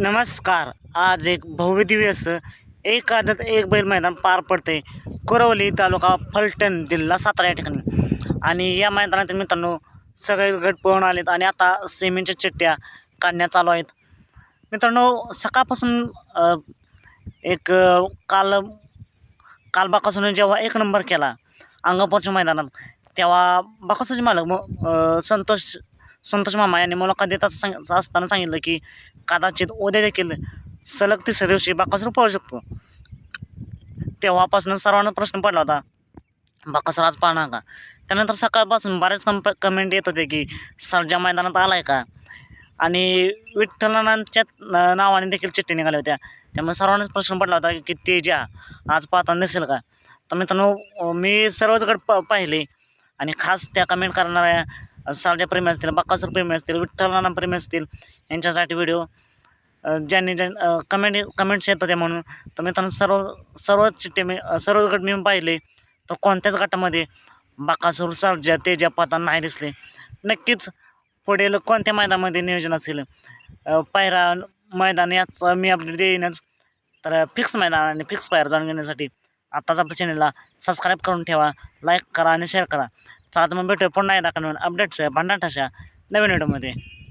नमस्कार. आज एक भव्यदिव्य असं एक आदत एक बैल मैदान पार पडते कुरवली तालुका फलटण जिल्हा सातारा या ठिकाणी. आणि या मैदानातील मित्रांनो सगळे गट पळून आलेत आणि आता सिमेंटच्या चिठ्ठ्या काढण्यात चालू आहेत. मित्रांनो सकाळपासून एक काल कालबाकासून जेव्हा एक नंबर केला अंगापूरच्या मैदानात तेव्हा बाकासाचे मालक मग संतोष संतोष मामा यांनी मुलाखत देत सांग असताना सांगितलं की कदाचित उद्या देखील सलग तिसऱ्या दिवशी बाकासूर पळू शकतो. तेव्हापासून सर्वांना प्रश्न पडला होता बाकासूर आज पाहणार का? त्यानंतर सकाळपासून बऱ्याच कम कमेंट येत होते की सरजा मैदानात आला आहे का? आणि विठ्ठलानांच्या नावाने देखील चिठ्ठी निघाल्या होत्या. त्यामुळे सर्वांनाच प्रश्न पडला होता की तेजा आज पाहताना दिसेल का? तर मित्रांनो मी सर्वच गट प पाहिले. आणि खास त्या कमेंट करणाऱ्या सारजा प्रेमी असतील बाकासूर प्रेमी असतील विठ्ठलनाना प्रेमी असतील यांच्यासाठी व्हिडिओ ज्यांनी ज्या कमेंट कमेंट्स येत होते म्हणून. तर मित्रांनो सर्व सर्व चिठ्ठी मी सर्व गट मी पाहिले तर कोणत्याच गटामध्ये बाकासूर सर्जा तेजा पाहताना नाही दिसले. नक्कीच पुढील कोणत्या मैदानामध्ये नियोजन असेल? पायरा मैदान याचं मी अपडेट देईनच. तर फिक्स मैदान आणि फिक्स पायरा जाणून घेण्यासाठी आत्ताच आपल्या चॅनलला सबस्क्राईब करून ठेवा लाईक करा आणि शेअर करा. चला तर मग भेटूया पुन्हा एकदा अपडेट्स अपडेट्स भांडाठाशा नवीन व्हिडिओमध्ये